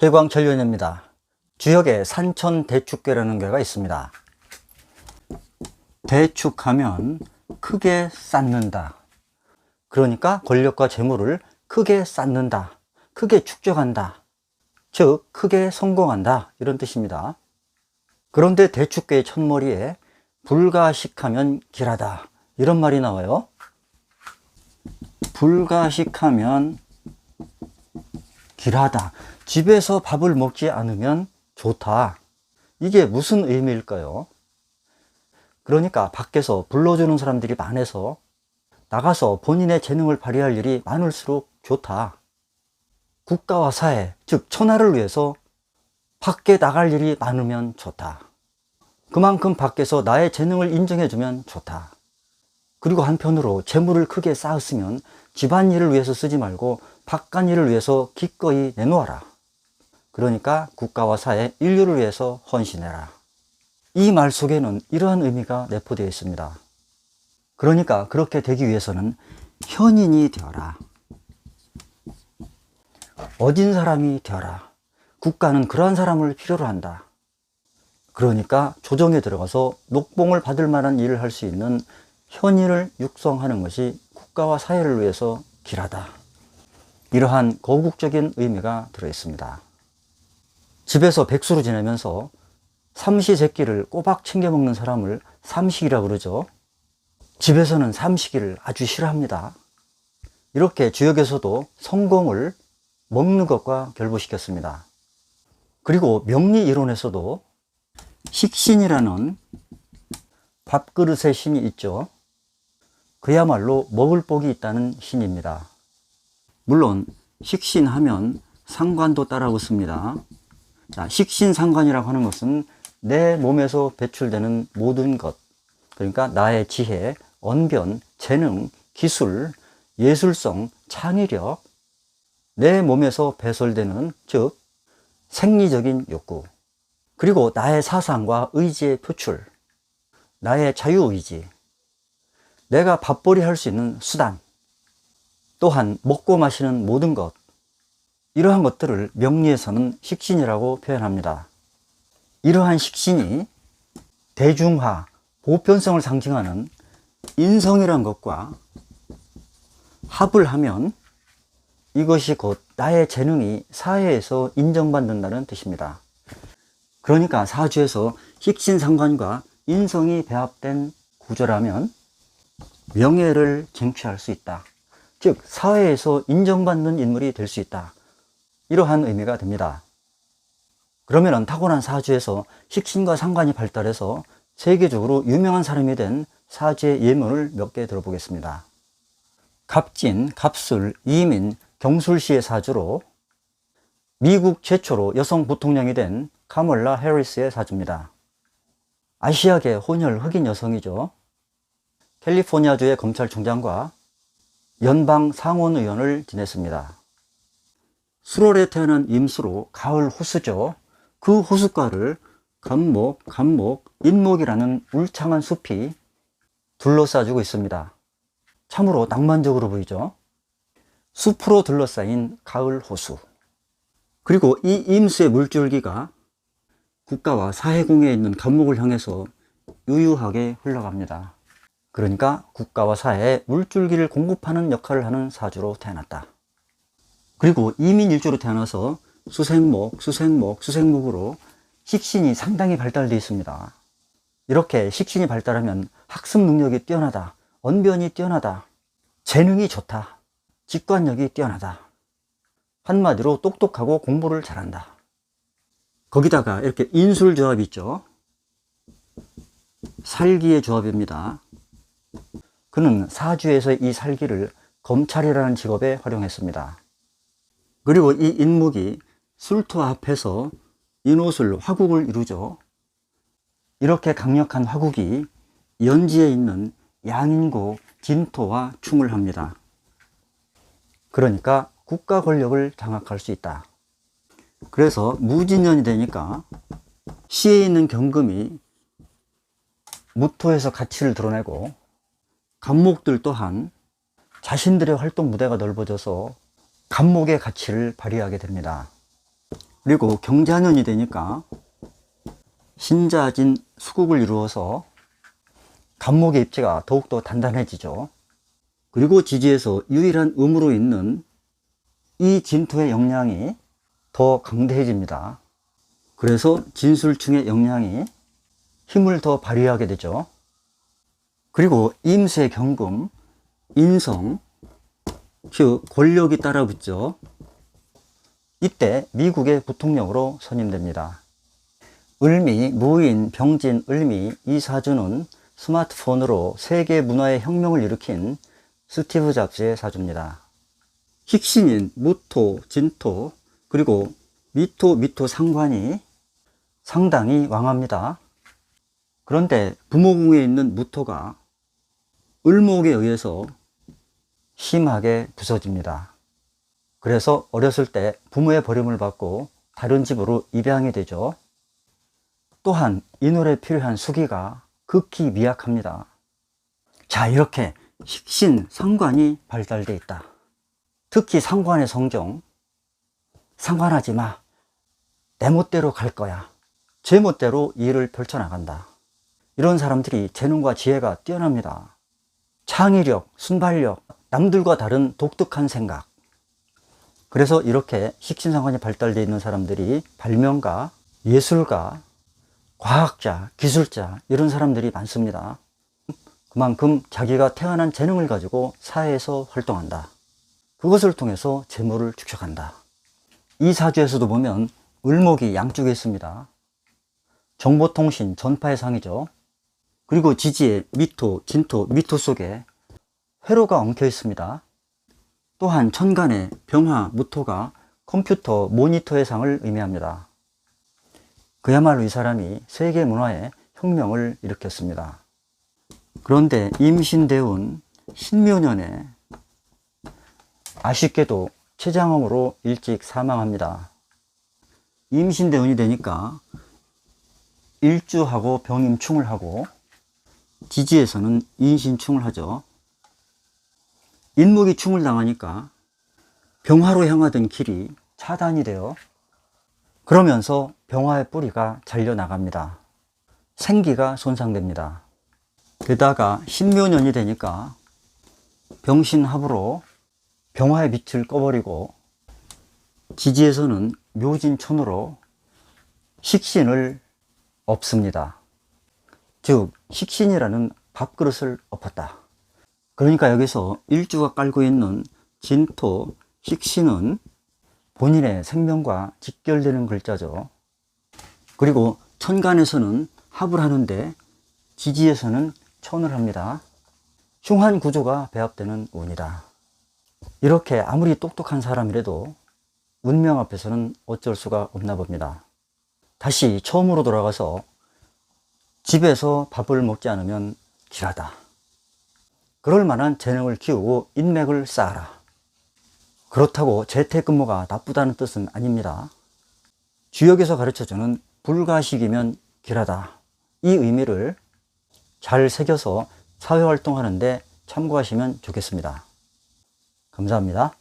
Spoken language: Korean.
해광천련입니다. 주역에 산천 대축교라는 교가 있습니다. 대축하면 크게 쌓는다. 그러니까 권력과 재물을 크게 쌓는다. 크게 축적한다. 즉, 크게 성공한다. 이런 뜻입니다. 그런데 대축교의 첫머리에 불가식하면 길하다. 이런 말이 나와요. 불가식하면 길하다. 집에서 밥을 먹지 않으면 좋다. 이게 무슨 의미일까요? 그러니까 밖에서 불러주는 사람들이 많아서 나가서 본인의 재능을 발휘할 일이 많을수록 좋다. 국가와 사회, 즉 천하를 위해서 밖에 나갈 일이 많으면 좋다. 그만큼 밖에서 나의 재능을 인정해주면 좋다. 그리고 한편으로 재물을 크게 쌓았으면 집안일을 위해서 쓰지 말고 바깥일을 위해서 기꺼이 내놓아라. 그러니까 국가와 사회, 인류를 위해서 헌신해라. 이 말 속에는 이러한 의미가 내포되어 있습니다. 그러니까 그렇게 되기 위해서는 현인이 되어라. 어진 사람이 되어라. 국가는 그러한 사람을 필요로 한다. 그러니까 조정에 들어가서 녹봉을 받을 만한 일을 할 수 있는 현인을 육성하는 것이 국가와 사회를 위해서 길하다. 이러한 거국적인 의미가 들어 있습니다. 집에서 백수로 지내면서 삼시세끼를 꼬박 챙겨 먹는 사람을 삼식이라고 그러죠. 집에서는 삼식이를 아주 싫어합니다. 이렇게 주역에서도 성공을 먹는 것과 결부시켰습니다. 그리고 명리 이론에서도 식신이라는 밥그릇의 신이 있죠. 그야말로 먹을 복이 있다는 신입니다. 물론 식신 하면 상관도 따라붙습니다. 자, 식신 상관이라고 하는 것은 내 몸에서 배출되는 모든 것, 그러니까 나의 지혜, 언변, 재능, 기술, 예술성, 창의력, 내 몸에서 배설되는 즉 생리적인 욕구, 그리고 나의 사상과 의지의 표출, 나의 자유의지, 내가 밥벌이 할 수 있는 수단, 또한 먹고 마시는 모든 것, 이러한 것들을 명리에서는 식신이라고 표현합니다. 이러한 식신이 대중화, 보편성을 상징하는 인성이란 것과 합을 하면 이것이 곧 나의 재능이 사회에서 인정받는다는 뜻입니다. 그러니까 사주에서 식신 상관과 인성이 배합된 구조라면 명예를 쟁취할 수 있다. 즉, 사회에서 인정받는 인물이 될 수 있다. 이러한 의미가 됩니다. 그러면 타고난 사주에서 식신과 상관이 발달해서 세계적으로 유명한 사람이 된 사주의 예문을 몇 개 들어보겠습니다. 갑진, 갑술, 이민, 경술시의 사주로 미국 최초로 여성 부통령이 된 카멀라 해리스의 사주입니다. 아시아계 혼혈 흑인 여성이죠. 캘리포니아주의 검찰총장과 연방 상원의원을 지냈습니다. 수월에 태어난 임수로 가을 호수죠. 그 호숫가를 감목, 감목, 인목이라는 울창한 숲이 둘러싸주고 있습니다. 참으로 낭만적으로 보이죠. 숲으로 둘러싸인 가을 호수. 그리고 이 임수의 물줄기가 국가와 사회공에 있는 감목을 향해서 유유하게 흘러갑니다. 그러니까 국가와 사회에 물줄기를 공급하는 역할을 하는 사주로 태어났다. 그리고 이민 일주로 태어나서 수생목, 수생목, 수생목으로 식신이 상당히 발달되어 있습니다. 이렇게 식신이 발달하면 학습 능력이 뛰어나다, 언변이 뛰어나다, 재능이 좋다, 직관력이 뛰어나다. 한마디로 똑똑하고 공부를 잘한다. 거기다가 이렇게 인술 조합이 있죠. 살기의 조합입니다. 그는 사주에서 이 살기를 검찰이라는 직업에 활용했습니다. 그리고 이 인목이 술토와 합해서 인옷을 화국을 이루죠. 이렇게 강력한 화국이 연지에 있는 양인고 진토와 충을 합니다. 그러니까 국가 권력을 장악할 수 있다. 그래서 무진년이 되니까 시에 있는 경금이 무토에서 가치를 드러내고 간목들 또한 자신들의 활동 무대가 넓어져서 간목의 가치를 발휘하게 됩니다. 그리고 경자년이 되니까 신자진 수국을 이루어서 간목의 입지가 더욱더 단단해지죠. 그리고 지지에서 유일한 음으로 있는 이 진토의 역량이 더 강대해집니다. 그래서 진술충의 역량이 힘을 더 발휘하게 되죠. 그리고 임세 경금, 인성, 즉 권력이 따라붙죠. 이때 미국의 부통령으로 선임됩니다. 을미, 무인, 병진, 을미 이 사주는 스마트폰으로 세계 문화의 혁명을 일으킨 스티브 잡스의 사주입니다. 힉신인 무토, 진토, 그리고 미토, 미토 상관이 상당히 왕합니다. 그런데 부모궁에 있는 무토가 을목에 의해서 심하게 부서집니다. 그래서 어렸을 때 부모의 버림을 받고 다른 집으로 입양이 되죠. 또한 인월에 필요한 수기가 극히 미약합니다. 자, 이렇게 식신 상관이 발달되어 있다. 특히 상관의 성정, 상관하지 마. 내 멋대로 갈 거야. 제 멋대로 일을 펼쳐나간다. 이런 사람들이 재능과 지혜가 뛰어납니다. 창의력, 순발력, 남들과 다른 독특한 생각. 그래서 이렇게 식신상관이 발달되어 있는 사람들이 발명가, 예술가, 과학자, 기술자, 이런 사람들이 많습니다. 그만큼 자기가 태어난 재능을 가지고 사회에서 활동한다. 그것을 통해서 재물을 축적한다. 이 사주에서도 보면 을목이 양쪽에 있습니다. 정보통신, 전파의 상이죠. 그리고 지지에 미토, 진토, 미토 속에 회로가 엉켜 있습니다. 또한 천간에 병화, 무토가 컴퓨터, 모니터의 상을 의미합니다. 그야말로 이 사람이 세계 문화의 혁명을 일으켰습니다. 그런데 임신대운 신묘년에 아쉽게도 췌장암으로 일찍 사망합니다. 임신대운이 되니까 일주하고 병임충을 하고 지지에서는 인신충을 하죠. 인목이 충을 당하니까 병화로 향하던 길이 차단이 돼요. 그러면서 병화의 뿌리가 잘려 나갑니다. 생기가 손상됩니다. 게다가 신묘년이 되니까 병신합으로 병화의 빛을 꺼버리고 지지에서는 묘진촌으로 식신을 없습니다. 즉 식신이라는 밥그릇을 엎었다. 그러니까 여기서 일주가 깔고 있는 진토, 식신은 본인의 생명과 직결되는 글자죠. 그리고 천간에서는 합을 하는데 지지에서는 천을 합니다. 흉한 구조가 배합되는 운이다. 이렇게 아무리 똑똑한 사람이라도 운명 앞에서는 어쩔 수가 없나 봅니다. 다시 처음으로 돌아가서 집에서 밥을 먹지 않으면 길하다. 그럴 만한 재능을 키우고 인맥을 쌓아라. 그렇다고 재택근무가 나쁘다는 뜻은 아닙니다. 주역에서 가르쳐주는 불가식이면 길하다. 이 의미를 잘 새겨서 사회활동하는데 참고하시면 좋겠습니다. 감사합니다.